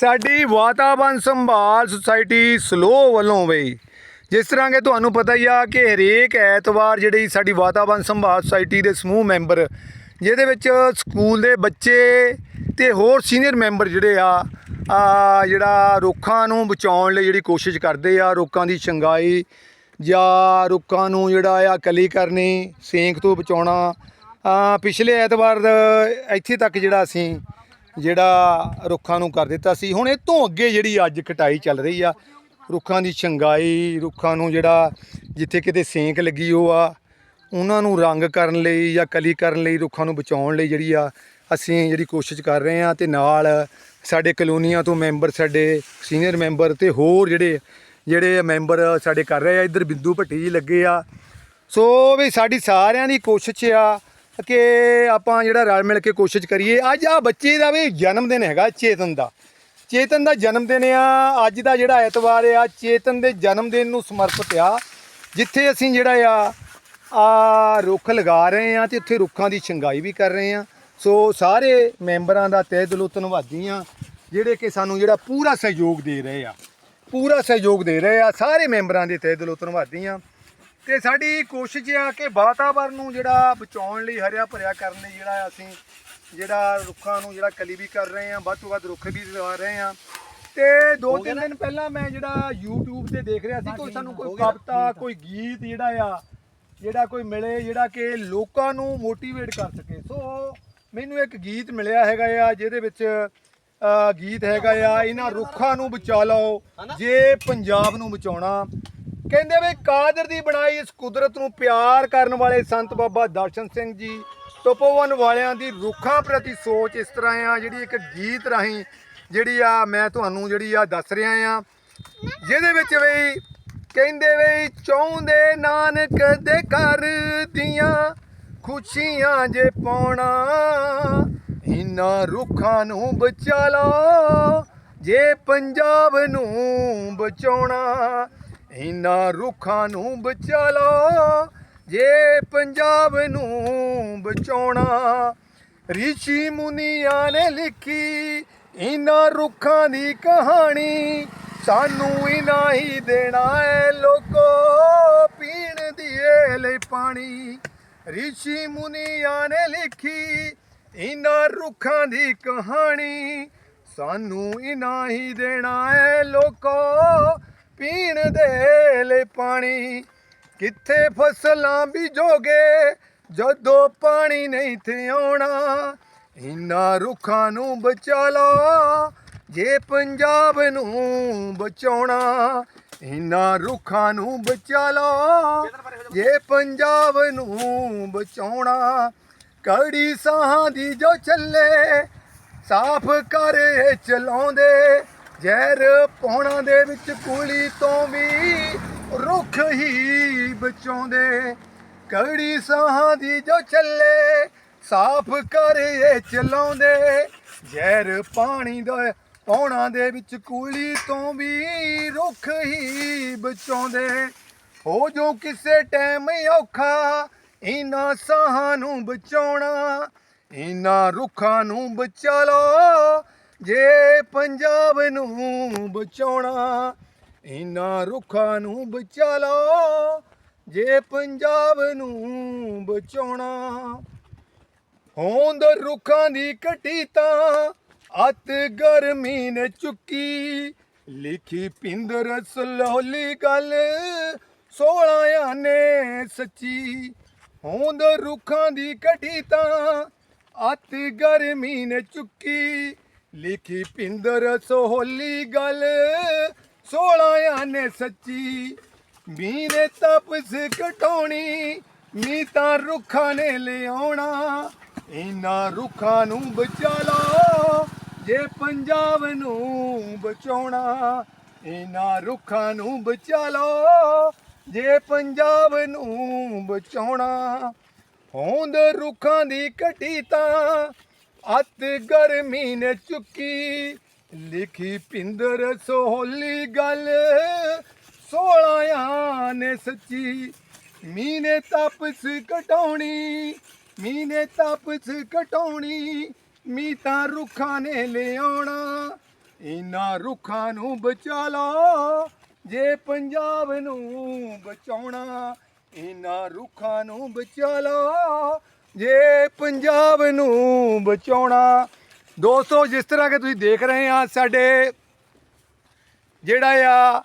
ਸਾਡੀ ਵਾਤਾਵਰਣ ਸੰਭਾਲ ਸੁਸਾਇਟੀ ਸਲੋ ਵੱਲੋਂ ਬਈ ਜਿਸ ਤਰ੍ਹਾਂ ਕਿ ਤੁਹਾਨੂੰ ਪਤਾ ਹੀ ਆ ਕਿ ਹਰੇਕ ਐਤਵਾਰ ਜਿਹੜੀ ਸਾਡੀ ਵਾਤਾਵਰਣ ਸੰਭਾਲ ਸੁਸਾਇਟੀ ਦੇ ਸਮੂਹ ਮੈਂਬਰ, ਜਿਹਦੇ ਵਿੱਚ ਸਕੂਲ ਦੇ ਬੱਚੇ ਤੇ ਹੋਰ ਸੀਨੀਅਰ ਮੈਂਬਰ ਜਿਹੜੇ ਆ ਆ ਜਿਹੜਾ ਰੁੱਖਾਂ ਨੂੰ ਬਚਾਉਣ ਲਈ ਜਿਹੜੀ ਕੋਸ਼ਿਸ਼ ਕਰਦੇ ਆ, ਰੁੱਖਾਂ ਦੀ ਛੰਗਾਈ ਜਾਂ ਰੁੱਖਾਂ ਨੂੰ ਜਿਹੜਾ ਆ ਕਲੀ ਕਰਨੀ, ਸੇਂਕ ਤੋਂ ਬਚਾਉਣਾ ਪਿਛਲੇ ਐਤਵਾਰ ਦਾ ਇੱਥੇ ਤੱਕ ਜਿਹੜਾ ਅਸੀਂ ਜਿਹੜਾ ਰੁੱਖਾਂ ਨੂੰ ਕਰ ਦਿੱਤਾ ਸੀ। ਹੁਣ ਇਹ ਤੋਂ ਅੱਗੇ ਜਿਹੜੀ ਅੱਜ ਕਟਾਈ ਚੱਲ ਰਹੀ ਆ, ਰੁੱਖਾਂ ਦੀ ਛੰਗਾਈ, ਰੁੱਖਾਂ ਨੂੰ ਜਿਹੜਾ ਜਿੱਥੇ ਕਿਤੇ ਸੇਂਕ ਲੱਗੀ ਉਹ ਆ, ਉਹਨਾਂ ਨੂੰ ਰੰਗ ਕਰਨ ਲਈ ਜਾਂ ਕਲੀ ਕਰਨ ਲਈ, ਰੁੱਖਾਂ ਨੂੰ ਬਚਾਉਣ ਲਈ ਜਿਹੜੀ ਆ, ਅਸੀਂ ਜਿਹੜੀ ਕੋਸ਼ਿਸ਼ ਕਰ ਰਹੇ ਆ ਤੇ ਨਾਲ ਸਾਡੇ ਕਲੋਨੀਆਂ ਤੋਂ ਮੈਂਬਰ, ਸਾਡੇ ਸੀਨੀਅਰ ਮੈਂਬਰ ਤੇ ਹੋਰ ਜਿਹੜੇ ਜਿਹੜੇ ਮੈਂਬਰ ਸਾਡੇ ਕਰ ਰਹੇ ਆ, ਇੱਧਰ ਬਿੰਦੂ ਭੱਟੀ ਜੀ ਲੱਗੇ ਆ। ਸੋ ਵੀ ਸਾਡੀ ਸਾਰਿਆਂ ਦੀ ਕੋਸ਼ਿਸ਼ ਆ ਕਿ ਆਪਾਂ ਜਿਹੜਾ ਰਲ ਮਿਲ ਕੇ ਕੋਸ਼ਿਸ਼ ਕਰੀਏ। ਅੱਜ ਆ ਬੱਚੇ ਦਾ ਵੀ ਜਨਮ ਦਿਨ ਹੈਗਾ, ਚੇਤਨ ਦਾ। ਚੇਤਨ ਦਾ ਜਨਮ ਦਿਨ ਆ, ਅੱਜ ਦਾ ਜਿਹੜਾ ਐਤਵਾਰ ਆ, ਚੇਤਨ ਦੇ ਜਨਮ ਦਿਨ ਨੂੰ ਸਮਰਪਿਤ ਆ। ਜਿੱਥੇ ਅਸੀਂ ਜਿਹੜਾ ਆ ਆ ਰੁੱਖ ਲਗਾ ਰਹੇ ਆ ਤੇ ਉੱਥੇ ਰੁੱਖਾਂ ਦੀ ਛੰਗਾਈ ਵੀ ਕਰ ਰਹੇ ਆ। ਸੋ ਸਾਰੇ ਮੈਂਬਰਾਂ ਦਾ ਤਹਿ ਦਿਲੋਂ ਧੰਨਵਾਦੀ ਆ, ਜਿਹੜੇ ਕਿ ਸਾਨੂੰ ਜਿਹੜਾ ਪੂਰਾ ਸਹਿਯੋਗ ਦੇ ਰਹੇ ਆ। ਪੂਰਾ ਸਹਿਯੋਗ ਦੇ ਰਹੇ ਆ, ਸਾਰੇ ਮੈਂਬਰਾਂ ਦੇ ਤਹਿ ਦਿਲੋਂ ਧੰਨਵਾਦੀ ਆ। ਤੇ ਸਾਡੀ ਕੋਸ਼ਿਸ਼ ਆ ਕਿ ਵਾਤਾਵਰਨ ਨੂੰ ਜਿਹੜਾ ਬਚਾਉਣ ਲਈ ਹਰਿਆ ਭਰਿਆ ਕਰਨ ਲਈ ਜਿਹੜਾ ਅਸੀਂ ਜਿਹੜਾ ਰੁੱਖਾਂ ਨੂੰ ਜਿਹੜਾ ਕਲੀ ਵੀ ਕਰ ਰਹੇ ਆ ਵੱਧ ਤੋਂ ਵੱਧ ਰੁੱਖ ਵੀ ਲਗਾ ਰਹੇ ਆ ਤੇ ਦੋ ਤਿੰਨ ਦਿਨ ਪਹਿਲਾਂ ਮੈਂ ਜਿਹੜਾ YouTube ਤੇ ਦੇਖ ਰਿਹਾ ਸੀ ਕੋਈ ਸਾਨੂੰ ਕੋਈ ਕਵਿਤਾ ਕੋਈ ਗੀਤ ਜਿਹੜਾ ਆ ਜਿਹੜਾ ਕੋਈ ਮਿਲੇ ਜਿਹੜਾ ਕਿ ਲੋਕਾਂ ਨੂੰ ਮੋਟੀਵੇਟ ਕਰ ਸਕੇ। ਸੋ ਮੈਨੂੰ ਇੱਕ ਗੀਤ ਮਿਲਿਆ ਹੈਗਾ ਆ ਜਿਹਦੇ ਵਿੱਚ ਗੀਤ ਹੈਗਾ ਆ ਇਹਨਾਂ ਰੁੱਖਾਂ ਨੂੰ ਬਚਾ ਲਓ ਜੇ ਪੰਜਾਬ ਨੂੰ ਬਚਾਉਣਾ ਕਹਿੰਦੇ ਵੀ ਕਾਦਰ ਦੀ ਬਣਾਈ ਇਸ ਕੁਦਰਤ ਨੂੰ ਪਿਆਰ ਕਰਨ ਵਾਲੇ ਸੰਤ ਬਾਬਾ ਦਰਸ਼ਨ ਸਿੰਘ ਜੀ ਤਪੋਵਨ ਵਾਲਿਆਂ ਦੀ ਰੁੱਖਾਂ ਪ੍ਰਤੀ ਸੋਚ ਇਸ ਤਰ੍ਹਾਂ ਆ, ਜਿਹੜੀ ਇੱਕ ਗੀਤ ਰਾਹੀਂ ਜਿਹੜੀ ਆ ਮੈਂ ਤੁਹਾਨੂੰ ਜਿਹੜੀ ਆ ਦੱਸ ਰਿਹਾ ਆ। ਜਿਹਦੇ ਵਿੱਚ ਵੀ ਕਹਿੰਦੇ ਵੀ ਚਾਹੁੰਦੇ ਨਾਨਕ ਦੇ ਘਰ ਦੀਆਂ ਖੁਸ਼ੀਆਂ ਜੇ ਪਾਉਣਾ ਇਨਾਂ ਰੁੱਖਾਂ ਨੂੰ ਬਚਾ ਲਓ ਜੇ ਪੰਜਾਬ ਨੂੰ ਬਚਾਉਣਾ। ਇਨਾਂ ਰੁੱਖਾਂ ਨੂੰ ਬਚਾ ਲਓ ਜੇ ਪੰਜਾਬ ਨੂੰ ਬਚਾਉਣਾ। ਰਿਸ਼ੀ ਮੁਨੀਆਂ ਨੇ ਲਿਖੀ ਇਨਾਂ ਰੁੱਖਾਂ ਦੀ ਕਹਾਣੀ, ਸਾਨੂੰ ਇਨਾ ਹੀ ਦੇਣਾ ਏ ਲੋਕੋ, ਪੀਣ ਦੀ ਲਈ ਪਾਣੀ। ਰਿਸ਼ੀ ਮੁਨੀਆਂ ਨੇ ਲਿਖੀ ਇਨਾਂ ਰੁੱਖਾਂ ਦੀ ਕਹਾਣੀ, ਸਾਨੂੰ ਇਨਾ ਹੀ ਦੇਣਾ ਹੈ ਲੋਕੋ ਪੀਣ ਦੇ ਲਈ ਪਾਣੀ। ਕਿੱਥੇ ਫਸਲਾਂ ਬੀਜੋਗੇ ਜਦੋਂ ਪਾਣੀ ਨਹੀਂ ਤੇ ਆਉਣਾ। ਇਨਾਂ ਰੁੱਖਾਂ ਨੂੰ ਬਚਾ ਲਓ ਜੇ ਪੰਜਾਬ ਨੂੰ ਬਚਾਉਣਾ। ਇਨਾਂ ਰੁੱਖਾਂ ਨੂੰ ਬਚਾ ਲਓ ਜੇ ਪੰਜਾਬ ਨੂੰ ਬਚਾਉਣਾ। ਕੜੀ ਸਾਹਾਂ ਦੀ ਜੋ ਚੱਲੇ ਸਾਫ਼ ਕਰ ਚਲਾਉਂਦੇ ਜ਼ਹਿਰ ਪੌਣਾ ਦੇ ਵਿੱਚ ਕੁਲੀ ਤੋਂ ਵੀ ਰੁੱਖ ਹੀ ਬਚਾਉਂਦੇ। ਕੜੀ ਸਾਹਾਂ ਦੀ ਜੋ ਚੱਲੇ ਸਾਫ਼ ਕਰ ਚਲਾਉਂਦੇ। ਜ਼ਹਿਰ ਪਾਣੀ ਦਾ ਪੌਣਾ ਦੇ ਵਿੱਚ ਕੁਲੀ ਤੋਂ ਵੀ ਰੁੱਖ ਹੀ ਬਚਾਉਂਦੇ। ਹੋ ਜੋ ਕਿਸੇ ਟਾਈਮ ਔਖਾ ਇਨਾਂ ਸਾਹਾਂ ਨੂੰ ਬਚਾਉਣਾ ਇਨਾਂ ਰੁੱਖਾਂ ਨੂੰ ਬਚਾ ਲਓ। ਜੇ ਪੰਜਾਬ ਨੂੰ ਬਚਾਉਣਾ ਇਨਾਂ ਰੁੱਖਾਂ ਨੂੰ ਬਚਾ ਲਓ। ਜੇ ਪੰਜਾਬ ਨੂੰ ਬਚਾਉਣਾ, ਹੋਂਦ ਰੁੱਖਾਂ ਦੀ ਘਟੀ ਤਾਂ ਅਤ ਗਰਮੀ ਨੇ ਚੁੱਕੀ। ਲਿਖੀ ਪਿੰਦਰ ਸਲੋਲੀ ਗੱਲ ਸੋਹਣਿਆਂ ਨੇ ਸੱਚੀ। ਹੋਂਦ ਰੁੱਖਾਂ ਦੀ ਘਟੀ ਤਾਂ ਅਤ ਗਰਮੀ ਨੇ ਚੁੱਕੀ। ਲਿਖੀ ਪਿੰਦਰ ਸੋਹਲੀ ਗੱਲ ਸੋਹਣਿਆਂ ਨੇ ਸੱਚੀ। ਮੀਂਹ ਨੇ ਤਪਸ ਘਟਾਉਣੀ, ਮੀਂਹ ਤਾਂ ਰੁੱਖਾਂ ਨੇ ਲਿਆਉਣਾ। ਇਨਾਂ ਰੁੱਖਾਂ ਨੂੰ ਬਚਾ ਲਓ ਜੇ ਪੰਜਾਬ ਨੂੰ ਬਚਾਉਣਾ। ਇਨਾਂ ਰੁੱਖਾਂ ਨੂੰ ਬਚਾ ਲਓ ਜੇ ਪੰਜਾਬ ਨੂੰ ਬਚਾਉਣਾ। ਹੋਂਦ ਰੁੱਖਾਂ ਦੀ ਘਟੀ ਤਾਂ ਅਤ ਗਰਮੀ ਨੇ ਚੁੱਕੀ, ਲਿਖੀ ਪਿੰਦਰ ਸੋਹਲੀ ਗੱਲ। ਸੋਹਣਿਆਂ ਨੇ ਸੱਚੀ ਮੀਂਹ ਨੇ ਤਪਸ ਘਟਾਉਣੀ ਮੀਂਹ ਨੇ ਤਪਸ ਘਟਾਉਣੀ ਮੀਂਹ ਤਾਂ ਰੁੱਖਾਂ ਨੇ ਲਿਆਉਣਾ। ਇਹਨਾਂ ਰੁੱਖਾਂ ਨੂੰ ਬਚਾ ਲਓ ਜੇ ਪੰਜਾਬ ਨੂੰ ਬਚਾਉਣਾ ਇਹਨਾਂ ਰੁੱਖਾਂ ਨੂੰ ਬਚਾ ਲਓ ਜੇ ਪੰਜਾਬ ਨੂੰ ਬਚਾਉਣਾ। ਦੋਸਤੋ, ਜਿਸ ਤਰ੍ਹਾਂ ਕਿ ਤੁਸੀਂ ਦੇਖ ਰਹੇ ਆ, ਸਾਡੇ ਜਿਹੜਾ ਆ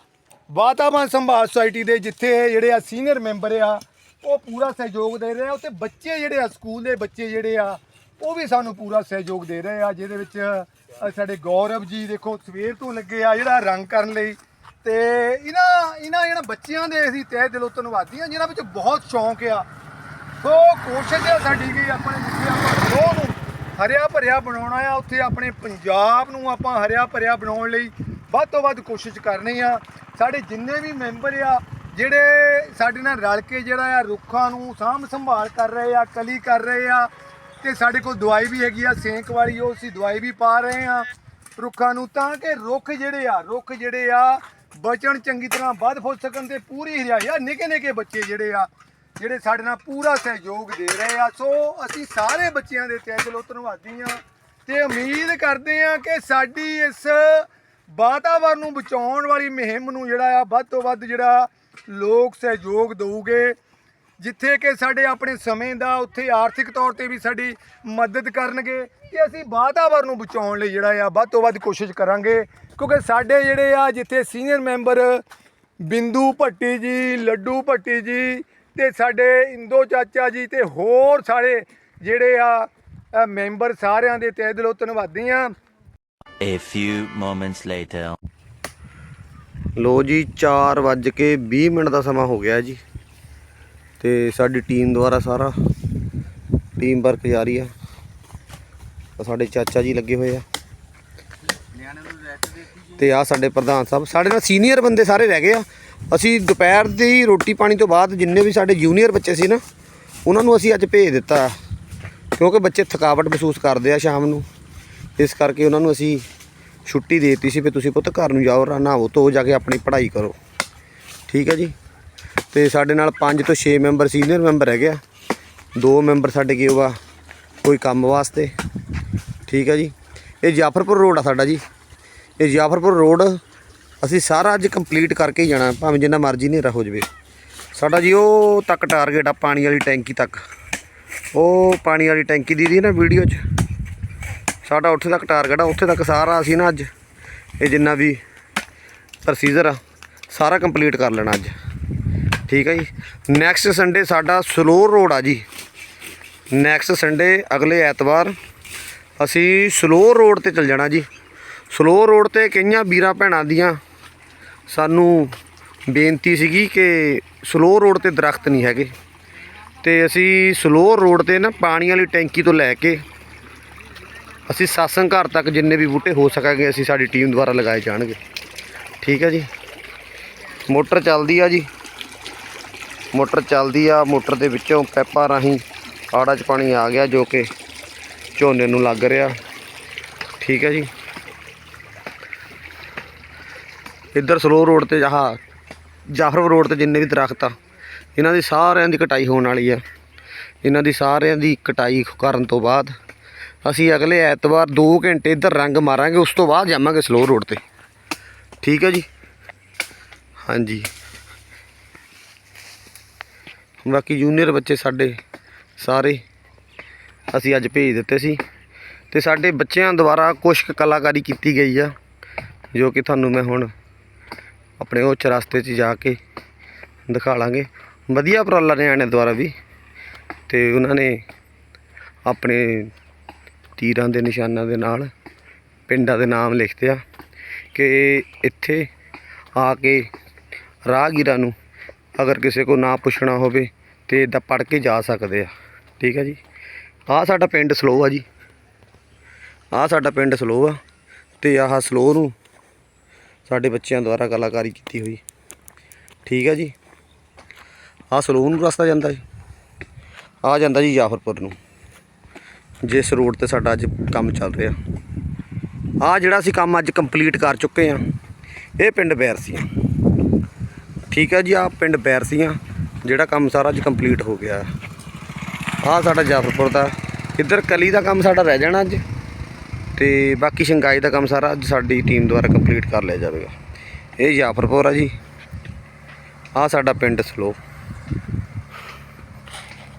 ਵਾਤਾਵਰਣ ਸੰਭਾਲ ਸੁਸਾਇਟੀ ਦੇ, ਜਿੱਥੇ ਜਿਹੜੇ ਆ ਸੀਨੀਅਰ ਮੈਂਬਰ ਆ, ਉਹ ਪੂਰਾ ਸਹਿਯੋਗ ਦੇ ਰਹੇ ਆ। ਉੱਤੇ ਬੱਚੇ ਜਿਹੜੇ ਆ, ਸਕੂਲ ਦੇ ਬੱਚੇ ਜਿਹੜੇ ਆ, ਉਹ ਵੀ ਸਾਨੂੰ ਪੂਰਾ ਸਹਿਯੋਗ ਦੇ ਰਹੇ ਆ, ਜਿਹਦੇ ਵਿੱਚ ਸਾਡੇ ਗੌਰਵ ਜੀ ਦੇਖੋ, ਸਵੇਰ ਤੋਂ ਲੱਗੇ ਆ, ਜਿਹੜਾ ਰੰਗ ਕਰਨ ਲਈ। ਤੇ ਇਹਨਾਂ ਇਹਨਾਂ ਜਿਹੜਾ ਬੱਚਿਆਂ ਦੇ ਅਸੀਂ ਤਹਿ ਦਿਲੋਂ ਧੰਨਵਾਦੀ ਆ ਜਿਹਨਾਂ ਵਿੱਚ ਬਹੁਤ ਸ਼ੌਂਕ ਆ। ਸੋ ਕੋਸ਼ਿਸ਼ ਹੈ ਸਾਡੀ ਕਿ ਆਪਣੇ ਜਿੱਥੇ ਆਪਾਂ ਗਰੋਹ ਨੂੰ ਹਰਿਆ ਭਰਿਆ ਬਣਾਉਣਾ ਆ, ਉੱਥੇ ਆਪਣੇ ਪੰਜਾਬ ਨੂੰ ਆਪਾਂ ਹਰਿਆ ਭਰਿਆ ਬਣਾਉਣ ਲਈ ਵੱਧ ਤੋਂ ਵੱਧ ਕੋਸ਼ਿਸ਼ ਕਰਨੀ ਆ। ਸਾਡੇ ਜਿੰਨੇ ਵੀ ਮੈਂਬਰ ਆ, ਜਿਹੜੇ ਸਾਡੇ ਨਾਲ ਰਲ ਕੇ ਜਿਹੜਾ ਆ ਰੁੱਖਾਂ ਨੂੰ ਸਾਂਭ ਸੰਭਾਲ ਕਰ ਰਹੇ ਆ, ਕਲੀ ਕਰ ਰਹੇ ਆ, ਤੇ ਸਾਡੇ ਕੋਲ ਦਵਾਈ ਵੀ ਹੈਗੀ ਆ, ਸੇਂਕ ਵਾਲੀ, ਉਹ ਅਸੀਂ ਦਵਾਈ ਵੀ ਪਾ ਰਹੇ ਆ ਰੁੱਖਾਂ ਨੂੰ, ਤਾਂ ਕਿ ਰੁੱਖ ਜਿਹੜੇ ਆ, ਰੁੱਖ ਜਿਹੜੇ ਆ ਬਚਣ ਚੰਗੀ ਤਰ੍ਹਾਂ ਵੱਧ ਫੁੱਲ ਸਕਣ ਤੇ ਪੂਰੀ ਹਰਿਆਈ ਆ। ਨਿੱਕੇ ਨਿੱਕੇ ਬੱਚੇ ਜਿਹੜੇ ਆ ਜਿਹੜੇ ਸਾਡੇ ਨਾਲ ਪੂਰਾ ਸਹਿਯੋਗ ਦੇ ਰਹੇ ਆ। ਸੋ ਅਸੀਂ ਸਾਰੇ ਬੱਚਿਆਂ ਦੇ ਤਹਿ ਦਿਲੋਂ ਧੰਨਵਾਦੀ ਆ ਤੇ ਉਮੀਦ ਕਰਦੇ ਆ ਕਿ ਸਾਡੀ ਇਸ ਵਾਤਾਵਰਨ ਨੂੰ ਬਚਾਉਣ ਵਾਲੀ ਮੁਹਿੰਮ ਨੂੰ ਜਿਹੜਾ ਆ, ਵੱਧ ਤੋਂ ਵੱਧ ਜਿਹੜਾ ਲੋਕ ਸਹਿਯੋਗ ਦੇਊਗੇ, ਜਿੱਥੇ ਕਿ ਸਾਡੇ ਆਪਣੇ ਸਮੇਂ ਦਾ ਉੱਥੇ ਆਰਥਿਕ ਤੌਰ ਤੇ ਵੀ ਸਾਡੀ ਮਦਦ ਕਰਨਗੇ ਤੇ ਅਸੀਂ ਵਾਤਾਵਰਨ ਨੂੰ ਬਚਾਉਣ ਲਈ ਜਿਹੜਾ ਆ, ਵੱਧ ਤੋਂ ਵੱਧ ਕੋਸ਼ਿਸ਼ ਕਰਾਂਗੇ। ਕਿਉਂਕਿ ਸਾਡੇ ਜਿਹੜੇ ਆ, ਜਿੱਥੇ ਸੀਨੀਅਰ ਮੈਂਬਰ ਬਿੰਦੂ ਭੱਟੀ ਜੀ, ਲੱਡੂ ਭੱਟੀ ਜੀ ਤੇ ਸਾਡੇ ਇੰਦੋ ਚਾਚਾ ਜੀ ਤੇ ਹੋਰ ਸਾਰੇ ਜਿਹੜੇ ਆ ਮੈਂਬਰ ਸਾਰਿਆਂ ਦੇ ਤਹਿ ਦਿਲੋਂ ਧੰਨਵਾਦੀ ਆ। A few moments later. ਲੋ ਜੀ 4 ਵੱਜ ਕੇ 20 ਮਿੰਟ ਦਾ ਸਮਾਂ ਹੋ ਗਿਆ ਜੀ। ਤੇ ਸਾਡੀ ਟੀਮ ਦੁਆਰਾ ਸਾਰਾ ਟੀਮ ਵਰਕ ਜਾਰੀ ਆ। ਸਾਡੇ ਚਾਚਾ ਜੀ ਲੱਗੇ ਹੋਏ ਆ। ਤੇ ਆ ਸਾਡੇ ਪ੍ਰਧਾਨ ਸਾਹਿਬ ਸਾਡੇ ਨਾਲ ਸੀਨੀਅਰ ਬੰਦੇ ਸਾਰੇ ਰਹਿ ਗਏ ਆ। ਅਸੀਂ ਦੁਪਹਿਰ ਦੀ ਰੋਟੀ ਪਾਣੀ ਤੋਂ ਬਾਅਦ ਜਿੰਨੇ ਵੀ ਸਾਡੇ ਜੂਨੀਅਰ ਬੱਚੇ ਸੀ ਨਾ, ਉਹਨਾਂ ਨੂੰ ਅਸੀਂ ਅੱਜ ਭੇਜ ਦਿੱਤਾ। ਕਿਉਂਕਿ ਬੱਚੇ ਥਕਾਵਟ ਮਹਿਸੂਸ ਕਰਦੇ ਆ ਸ਼ਾਮ ਨੂੰ। ਇਸ ਕਰਕੇ ਉਹਨਾਂ ਨੂੰ ਅਸੀਂ ਛੁੱਟੀ ਦੇ ਦਿੱਤੀ ਸੀ ਵੀ ਤੁਸੀਂ ਪੁੱਤ ਘਰ ਨੂੰ ਜਾਓ ਨਹਾਓ ਧੋ ਜਾ ਕੇ ਆਪਣੀ ਪੜ੍ਹਾਈ ਕਰੋ। ਠੀਕ ਹੈ ਜੀ? ਤੇ ਸਾਡੇ ਨਾਲ 5 ਤੋਂ 6 ਮੈਂਬਰ ਸੀਨੀਅਰ ਮੈਂਬਰ ਹੈਗੇ ਆ। ਦੋ ਮੈਂਬਰ ਸਾਡੇ ਗਏ ਵਾ ਕੋਈ ਕੰਮ ਵਾਸਤੇ। ਠੀਕ ਹੈ ਜੀ? ਇਹ ਜਾਫਰਪੁਰ ਰੋਡ ਆ ਸਾਡਾ ਜੀ। ਇਹ ਜਾਫਰਪੁਰ ਰੋਡ ਅਸੀਂ ਸਾਰਾ ਅੱਜ ਕੰਪਲੀਟ ਕਰਕੇ ਹੀ ਜਾਣਾ, ਭਾਵੇਂ ਜਿੰਨਾ ਮਰਜ਼ੀ ਹਨੇਰਾ ਹੋ ਜਾਵੇ। ਸਾਡਾ ਜੀ ਉਹ ਤੱਕ ਟਾਰਗੇਟ ਆ, ਪਾਣੀ ਵਾਲੀ ਟੈਂਕੀ ਤੱਕ। ਉਹ ਪਾਣੀ ਵਾਲੀ ਟੈਂਕੀ ਦੀ ਦੀ ਨਾ ਵੀਡੀਓ 'ਚ। ਸਾਡਾ ਉੱਥੇ ਤੱਕ ਟਾਰਗੇਟ ਆ, ਉੱਥੇ ਤੱਕ ਸਾਰਾ ਅਸੀਂ ਨਾ ਅੱਜ, ਇਹ ਜਿੰਨਾ ਵੀ ਪ੍ਰੋਸੀਜਰ ਆ, ਸਾਰਾ ਕੰਪਲੀਟ ਕਰ ਲੈਣਾ ਅੱਜ। ਠੀਕ ਹੈ ਜੀ? ਨੈਕਸਟ ਸੰਡੇ ਸਾਡਾ ਸਲੋ ਰੋਡ ਆ ਜੀ। ਨੈਕਸਟ ਸੰਡੇ ਅਗਲੇ ਐਤਵਾਰ ਅਸੀਂ ਸਲੋ ਰੋਡ ਤੇ ਚੱਲ ਜਾਣਾ ਜੀ। ਸਲੋ ਰੋਡ ਤੇ ਕਈਆਂ ਵੀਰਾਂ ਭੈਣਾਂ ਦੀਆਂ ਸਾਨੂੰ ਬੇਨਤੀ ਸੀਗੀ ਕਿ ਸਲੋ ਰੋਡ ਤੇ ਦਰਖਤ ਨਹੀਂ ਹੈਗੇ। ਤੇ ਅਸੀਂ ਸਲੋ ਰੋਡ ਤੇ ਨਾ ਪਾਣੀ ਵਾਲੀ ਟੈਂਕੀ ਤੋਂ ਲੈ ਕੇ ਅਸੀਂ ਸਾਸਨ ਘਰ ਤੱਕ ਜਿੰਨੇ ਵੀ ਬੂਟੇ ਹੋ ਸਕਾਂਗੇ, ਅਸੀਂ ਸਾਡੀ ਟੀਮ ਦੁਆਰਾ ਲਗਾਏ ਜਾਣਗੇ। ਠੀਕ ਹੈ ਜੀ? ਮੋਟਰ ਚੱਲਦੀ ਆ ਜੀ। ਮੋਟਰ ਚੱਲਦੀ ਆ, ਮੋਟਰ ਦੇ ਵਿੱਚੋਂ ਪੈਪਾਂ ਰਾਹੀਂ ਆੜਾ 'ਚ ਪਾਣੀ ਆ ਗਿਆ ਜੋ ਕਿ ਝੋਨੇ ਨੂੰ ਲੱਗ ਰਿਹਾ। ਠੀਕ ਹੈ ਜੀ? ਇੱਧਰ ਸਲੋ ਰੋਡ ਤੇ ਆਹ ਜਾਫਰ ਰੋਡ ਤੇ ਜਿੰਨੇ ਵੀ ਦਰਖਤ ਆ, ਇਹਨਾਂ ਦੀ ਸਾਰਿਆਂ ਦੀ ਕਟਾਈ ਹੋਣ ਵਾਲੀ ਆ। ਇਹਨਾਂ ਦੀ ਸਾਰਿਆਂ ਦੀ ਕਟਾਈ ਕਰਨ ਤੋਂ ਬਾਅਦ ਅਸੀਂ ਅਗਲੇ ਐਤਵਾਰ 2 ਘੰਟੇ ਇੱਧਰ ਰੰਗ ਮਾਰਾਂਗੇ, ਉਸ ਤੋਂ ਬਾਅਦ ਜਾਵਾਂਗੇ ਸਲੋ ਰੋਡ ਤੇ। ਠੀਕ ਹੈ ਜੀ? ਹਾਂਜੀ। ਬਾਕੀ ਜੂਨੀਅਰ ਬੱਚੇ ਸਾਡੇ ਸਾਰੇ ਅਸੀਂ ਅੱਜ ਭੇਜ ਦਿੱਤੇ ਸੀ ਤੇ ਸਾਡੇ ਬੱਚਿਆਂ ਦੁਆਰਾ ਕੁਝ ਕੁ ਕਲਾਕਾਰੀ ਕੀਤੀ ਗਈ ਆ, ਜੋ ਕਿ ਤੁਹਾਨੂੰ ਮੈਂ ਹੁਣ ਆਪਣੇ ਉਹ ਚਰਸਤੇ 'ਚ ਜਾ ਕੇ ਦਿਖਾ ਲਾਂਗੇ। ਵਧੀਆ ਉਪਰਾਲਾ ਨਿਆਣੇ ਦੁਆਰਾ ਵੀ। ਤੇ ਉਹਨਾਂ ਨੇ ਆਪਣੇ ਤੀਰਾਂ ਦੇ ਨਿਸ਼ਾਨਾਂ ਦੇ ਨਾਲ ਪਿੰਡਾਂ ਦੇ ਨਾਮ ਲਿਖਦੇ ਆ ਕਿ ਇੱਥੇ ਆ ਕੇ ਰਾਹਗੀਰਾਂ ਨੂੰ ਅਗਰ ਕਿਸੇ ਕੋ ਨਾ ਪੁੱਛਣਾ ਹੋਵੇ ਤੇ ਇਦਾਂ ਪੜ ਕੇ ਜਾ ਸਕਦੇ ਆ। ਠੀਕ ਹੈ ਜੀ? ਆਹ ਸਾਡਾ ਪਿੰਡ ਸਲੋ ਆ ਜੀ। ਆਹ ਸਾਡਾ ਪਿੰਡ ਸਲੋ ਆ ਤੇ ਆਹ ਸਲੋ ਨੂੰ ਸਾਡੇ ਬੱਚਿਆਂ ਦੁਆਰਾ ਕਲਾਕਾਰੀ ਕੀਤੀ ਹੋਈ। ਠੀਕ ਹੈ ਜੀ? ਆਹ ਸਲੂਨ ਨੂੰ ਰਸਤਾ ਜਾਂਦਾ ਜੀ। ਆ ਜਾਂਦਾ ਜੀ ਜਾਫਰਪੁਰ ਨੂੰ। ਜਿਸ ਰੋਡ ਤੇ ਸਾਡਾ ਅੱਜ ਕੰਮ ਚੱਲ ਰਿਹਾ। ਆ ਜਿਹੜਾ ਅਸੀਂ ਕੰਮ ਅੱਜ ਕੰਪਲੀਟ ਕਰ ਚੁੱਕੇ ਆ, ਇਹ ਪਿੰਡ ਬੈਰਸੀਆਂ ਠੀਕ ਹੈ ਜੀ ਆ ਪਿੰਡ ਬੈਰਸੀਆਂ ਜਿਹੜਾ ਕੰਮ ਸਾਰਾ ਅੱਜ ਕੰਪਲੀਟ ਹੋ ਗਿਆ। ਆ ਸਾਡਾ ਜਾਫਰਪੁਰ ਦਾ। ਇੱਧਰ ਕਲੀ ਦਾ ਕੰਮ ਸਾਡਾ ਰਹਿ ਜਾਣਾ ਅੱਜ। ਤੇ ਬਾਕੀ ਸ਼ੰਗਾਈ ਦਾ ਕੰਮ ਸਾਰਾ ਅੱਜ ਸਾਡੀ ਟੀਮ ਦੁਆਰਾ ਕੰਪਲੀਟ ਕਰ ਲਿਆ ਜਾਵੇਗਾ। ਇਹ ਜਾਫਰਪੁਰ ਆ ਜੀ। ਆ ਸਾਡਾ ਪਿੰਡ ਸਲੋ।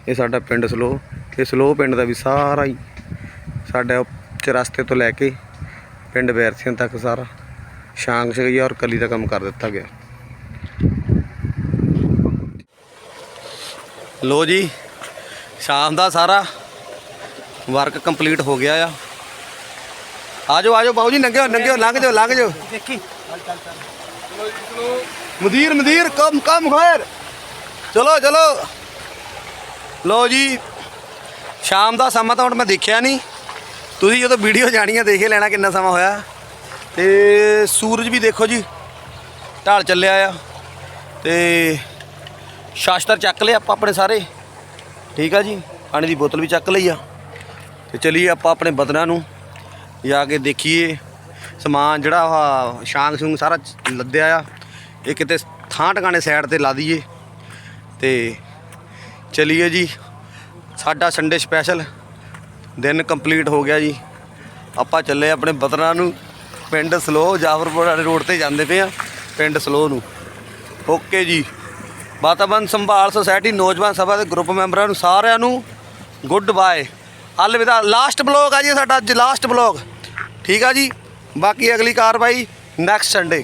ਇਹ ਸਾਡਾ ਪਿੰਡ ਸਲੋ। ਇਹ ਸਲੋ ਪਿੰਡ ਦਾ ਵੀ ਸਾਰਾ ਹੀ ਸਾਡਾ ਚਰਸਤੇ ਤੋਂ ਲੈ ਕੇ ਪਿੰਡ ਬੈਰਸੀਆਂ ਤੱਕ ਸਾਰਾ ਸ਼ਾਂਗ ਸ਼ਗਈਆ ਔਰ ਕਲੀ ਦਾ ਕੰਮ ਕਰ ਦਿੱਤਾ ਗਿਆ। ਲੋ ਜੀ, ਸ਼ਾਮ ਦਾ ਸਾਰਾ ਵਰਕ ਕੰਪਲੀਟ ਹੋ ਗਿਆ ਆ। ਆਜੋ ਆਜੋ ਬਾਊ ਜੀ ਨੰਗਿਓ ਨੰਗਿਓ ਲੰਘ ਜਾਓ ਲੰਘ ਜਾਓ। ਦੇਖੀ। ਮਦੀਰ ਮਦੀਰ ਕਮ ਕਮ ਖੈਰ ਚਲੋ ਚਲੋ। ਲੋ ਜੀ ਸ਼ਾਮ ਦਾ ਸਮਾਂ ਤਾਂ ਹੁਣ ਮੈਂ ਦੇਖਿਆ ਨਹੀਂ। ਤੁਸੀਂ ਜਦੋਂ ਵੀਡੀਓ ਜਾਣੀ ਆ ਦੇਖੇ ਲੈਣਾ ਕਿੰਨਾ ਸਮਾਂ ਹੋਇਆ। ਤੇ ਸੂਰਜ ਵੀ ਦੇਖੋ ਜੀ ਢਾਲ ਚੱਲਿਆ ਆ। ਤੇ ਸ਼ਾਸਤਰ ਚੱਕ ਲਏ ਆਪਾਂ ਆਪਣੇ ਸਾਰੇ। ਠੀਕ ਆ ਜੀ ਪਾਣੀ ਦੀ ਬੋਤਲ ਵੀ ਚੱਕ ਲਈ ਆ। ਤੇ ਚਲੀਏ ਆਪਾਂ ਆਪਣੇ ਬਦਨਾਂ ਨੂੰ। ਜਾ ਕੇ ਦੇਖੀਏ। ਸਮਾਨ ਜਿਹੜਾ ਆਹ ਸ਼ਾਂਗ ਸ਼ੂੰਗ ਸਾਰਾ ਲੱਦਿਆ ਆ। ਇਹ ਕਿਤੇ ਥਾਂ ਟਿਕਾਣੇ ਸਾਈਡ ਤੇ ਲਾ ਦਈਏ। ਤੇ ਚਲੀਏ ਜੀ। ਸਾਡਾ ਸੰਡੇ ਸਪੈਸ਼ਲ ਦਿਨ ਕੰਪਲੀਟ ਹੋ ਗਿਆ ਜੀ। ਆਪਾਂ ਚੱਲੇ ਆਪਣੇ ਬਦਨਾਂ ਨੂੰ। ਪਿੰਡ ਸਲੋ, ਜਾਫਰਪੁਰ ਵਾਲੇ ਰੋਡ ਤੇ ਜਾਂਦੇ ਪਏ ਆ। ਪਿੰਡ ਸਲੋ ਨੂੰ। ਓਕੇ ਜੀ। ਵਾਤਾਵਰਨ ਸੰਭਾਲ ਸੁਸਾਇਟੀ ਨੌਜਵਾਨ ਸਭਾ ਦੇ ਗਰੁੱਪ ਮੈਂਬਰਾਂ ਨੂੰ ਸਾਰਿਆਂ ਨੂੰ ਗੁੱਡ ਬਾਏ ਅਲਵਿਦਾ ਲਾਸਟ ਬਲੌਗ ਆ ਜੀ ਸਾਡਾ ਅੱਜ ਲਾਸਟ ਬਲੌਗ ਠੀਕ ਆ ਜੀ? ਬਾਕੀ ਅਗਲੀ ਕਾਰਵਾਈ ਨੈਕਸਟ ਸੰਡੇ